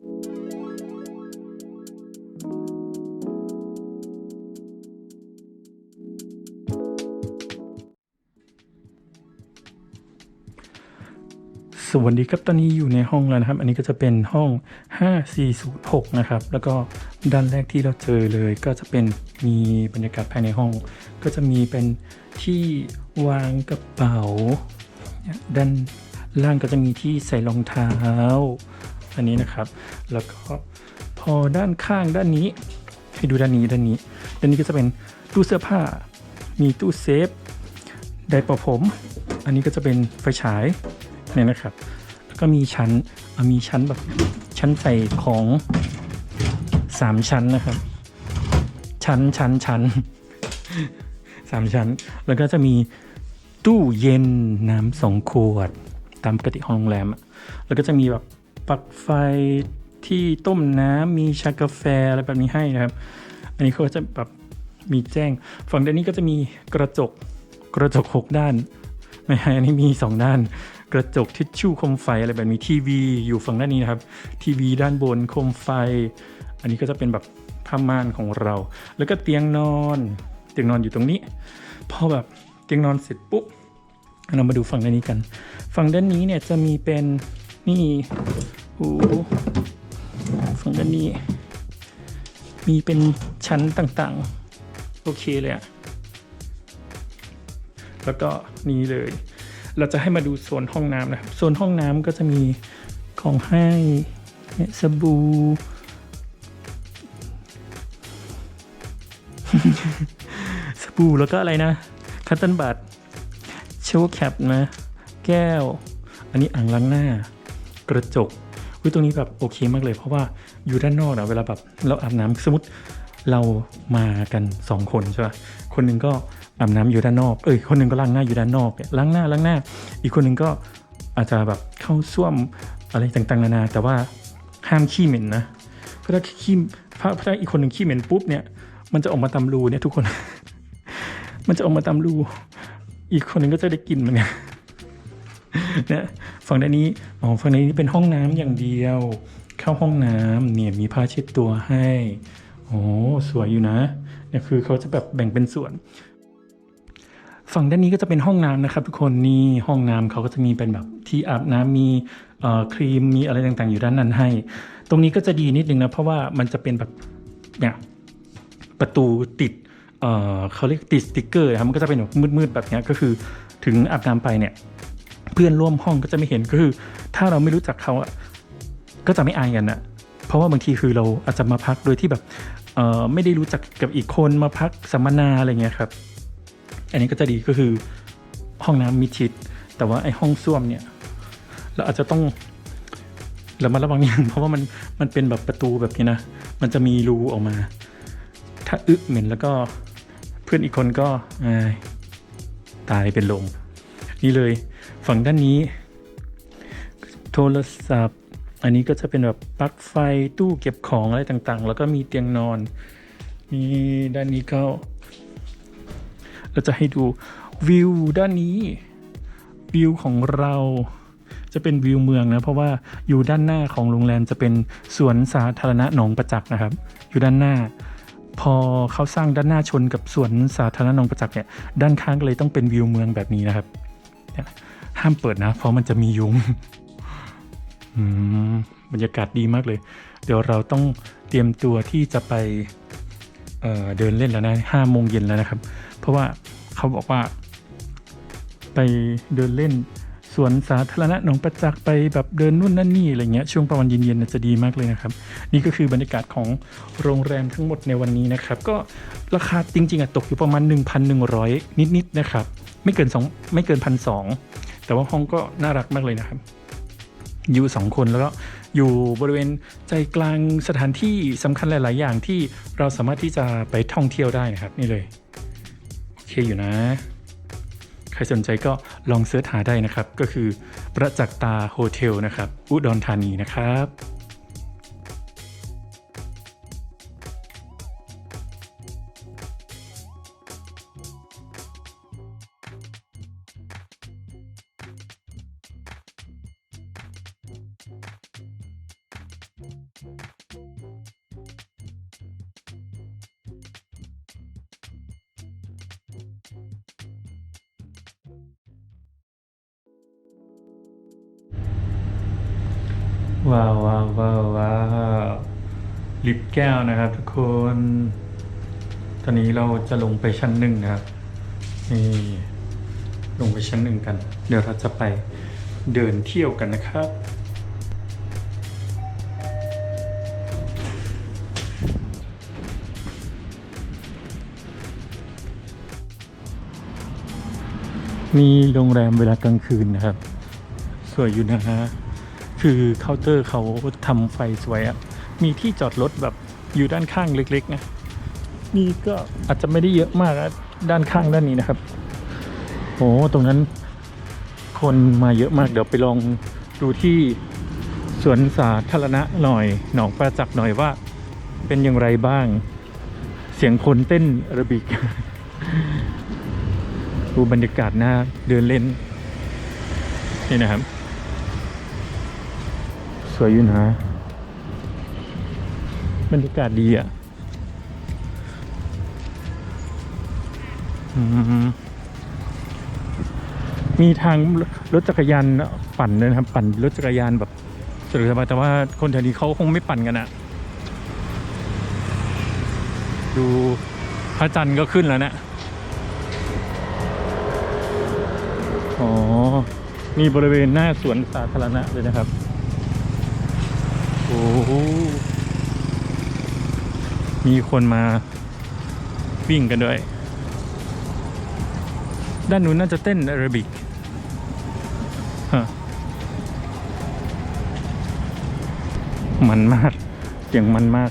สวัสดีครับตอนนี้อยู่ในห้องแล้วนะครับ อันนี้ก็จะเป็นห้อง 5406 นะครับ แล้วก็ด้านแรกที่เราเจอเลยก็จะเป็นมีบรรยากาศภายในห้อง ก็จะมีเป็นที่วางกระเป๋า ด้านล่างก็จะมีที่ใส่รองเท้า อันนี้นะครับ แล้วก็พอด้านข้างด้านนี้ ให้ดูด้านนี้ด้านนี้ ด้านนี้ก็จะเป็นตู้เสื้อผ้า มีตู้เซฟไดร์เป่าผม อันนี้ก็จะเป็นไฟฉายเนี่ยนะครับ แล้วก็มีชั้นมีชั้นแบบชั้นใส่ของสามชั้นนะครับ ชั้นชั้นชั้นสามชั้น แล้วก็จะมีตู้เย็นน้ำสองขวด ตามปกติของโรงแรม แล้วก็จะมีแบบ ปลั๊กไฟที่ต้มน้ำมีชากาแฟอะไรแบบนี้ให้นะครับ อันนี้เขาจะแบบมีแจ้ง ฝั่งด้านนี้ก็จะมีกระจกกระจกหกด้าน ไม่ใช่อันนี้มีสองด้าน กระจกทิชชู่คมไฟอะไรแบบนี้ทีวีอยู่ฝั่งด้านนี้นะครับทีวีด้านบนคมไฟ อันนี้ก็จะเป็นแบบผ้าม่านของเรา แล้วก็เตียงนอน เตียงนอนอยู่ตรงนี้พอแบบเตียงนอนเสร็จปุ๊บเรามาดูฝั่งด้านนี้กัน ฝั่งด้านนี้เนี่ยจะมีเป็นนี่ โอ้ฝั่งด้านนี้ มีเป็นชั้นต่างๆ โอเคเลยอะแล้วก็นี่เลย เราจะให้มาดูโซนห้องน้ำนะครับโซนห้องน้ำก็จะมีของให้สบู่สบู่แล้วก็อะไรนะคัตเติลบัตโชว์แคปนะ แก้ว อันนี้อ่างล้างหน้ากระจก วิตรงนี้แบบโอเคมากเลย เพราะว่าอยู่ด้านนอกนะเวลาแบบเราอาบน้ำสมมติเรามากันสองคนใช่ป่ะคนหนึ่งก็อาบน้ำอยู่ด้านนอก เอ้ยคนหนึ่งก็ล้างหน้าอยู่ด้านนอกเนี่ยล้างหน้าล้างหน้า อีกคนหนึ่งก็อาจจะแบบเข้าส้วมอะไรต่างๆนานา แต่ว่าห้ามขี้เหม็นนะเพราะถ้าขี้เพราะถ้าอีกคนหนึ่งขี้เหม็นปุ๊บเนี่ยมันจะออกมาตามรูเนี่ยทุกคน มันจะออกมาตามรู อีกคนหนึ่งก็จะได้กลินมันเนี่ย ฝั่งด้านนี้อ๋อฝั่งนี้เป็นห้องน้ำอย่างเดียว เข้าห้องน้ำเนี่ยมีผ้าเช็ดตัวให้โอ้สวยอยู่นะเนี่ยคือเขาจะแบบแบ่งเป็นส่วน ฝั่งด้านนี้ก็จะเป็นห้องน้ำนะครับ ทุกคนนี่ห้องน้ำเขาก็จะมีเป็นแบบที่อาบน้ำมีครีมมีอะไรต่างๆ อยู่ด้านนั้นให้ ตรงนี้ก็จะดีนิดนึงนะ เพราะว่ามันจะเป็นแบบเนี่ยประตูติดเเขาเรียกติดสติกเกอร์นะครับมันก็จะเป็นแบบมืดๆแบบนี้ก็คือถึงอาบน้ำไปเนี่ย เพื่อนร่วมห้องก็จะไม่เห็นก็คือ ถ้าเราไม่รู้จักเขาอะก็จะไม่อายกันอะเพราะว่าบางทีคือเราอาจจะมาพักโดยที่แบบไม่ได้รู้จักกับอีกคนมาพักสัมมนาอะไรเงี้ยครับ อันนี้ก็จะดีก็คือห้องน้ำมิชิด แต่ว่าไอ้ห้องส้วมเนี่ย เราอาจจะต้องระมัดระวังอย่างเพราะว่ามันมันเป็นแบบประตูแบบนี้นะ มันจะมีรูออกมา ถ้าอึเหม็นแล้วก็เพื่อนอีกคนก็ตายเป็นลมนี่เลย ฝั่งด้านนี้ โทรศัพท์ อันนี้ก็จะเป็นแบบปลั๊กไฟตู้เก็บของอะไรต่างๆ แล้วก็มีเตียงนอนนี่ด้านนี้ก็เราจะให้ดูวิวด้านนี้วิวของเราจะเป็นวิวเมืองนะ เพราะว่าอยู่ด้านหน้าของโรงแรมจะเป็นสวนสาธารณะหนองประจักษ์นะครับ อยู่ด้านหน้า พอเขาสร้างด้านหน้าชนกับสวนสาธารณะหนองประจักษ์เนี่ยด้านข้างก็เลยต้องเป็นวิวเมืองแบบนี้นะครับ ห้ามเปิดนะ เพราะมันจะมียุงอืมบรรยากาศดีมากเลย เดี๋ยวเราต้องเตรียมตัวที่จะไปเอ่อเดินเล่นแล้วนะห้าโมงเย็นแล้วนะครับ เพราะว่าเขาบอกว่า ไปเดินเล่นสวนสาธารณะหนองประจักษ์ไปแบบเดินนู่นนั่นนี่อะไรเงี้ยช่วงประมาณเย็นๆจะดีมากเลยนะครับ นี่ก็คือบรรยากาศของโรงแรมทั้งหมดในวันนี้นะครับ ก็ราคาจริงๆอะตกอยู่ประมาณ 1,100 นิดๆนะครับ ไม่เกิน2ไม่เกินพันส แต่ว่าห้องก็น่ารักมากเลยนะครับอยู่สองคนแล้วก็อยู่บริเวณใจกลางสถานที่สำคัญหลาย ๆ อย่างที่เราสามารถที่จะไปท่องเที่ยวได้นะครับ นี่เลยโอเคอยู่นะ ใครสนใจก็ลองเสิร์ชหาได้นะครับ ก็คือประจักษ์ตาโฮเทลนะครับ อุดรธานีนะครับ ว้าวว้าวว้าวว้าวลิปแก้วนะครับทุกคน ตอนนี้เราจะลงไปชั้นหนึ่งนะครับ นี่ ลงไปชั้นหนึ่งกัน เดี๋ยวเราจะไปเดินเที่ยวกันนะครับ มีโรงแรมเวลากลางคืนนะครับ สวยอยู่นะฮะ คือเคาน์เตอร์เขาทำไฟสวยอะมีที่จอดรถแบบอยู่ด้านข้างเล็กๆนะนี่ก็อาจจะไม่ได้เยอะมากด้านข้างด้านนี้นะครับโอ้ตรงนั้นคนมาเยอะมากเดี๋ยวไปลองดูที่สวนสาธารณะหน่อย หนองประจักษ์หน่อยว่าเป็นอย่างไรบ้าง เสียงคนเต้นอาราบิก ดูบรรยากาศหน้าเดินเล่น นี่นะครับ สวยอยู่นะบรรยากาศดีอะมีทางรถจักรยานปั่นด้วยนะครับ ปั่นรถจักรยานแบบสะดวกสบายแต่ว่าคนแถวนี้เขาคงไม่ปั่นกันอะดูพระจันทร์ก็ขึ้นแล้วเนะ อ๋อ นี่บริเวณหน้าสวนสาธารณะเลยนะครับ โอ้โหมีคนมาวิ่งกันด้วย ด้านนู้นน่าจะเต้นแอโรบิกมันมากเสียงมันมาก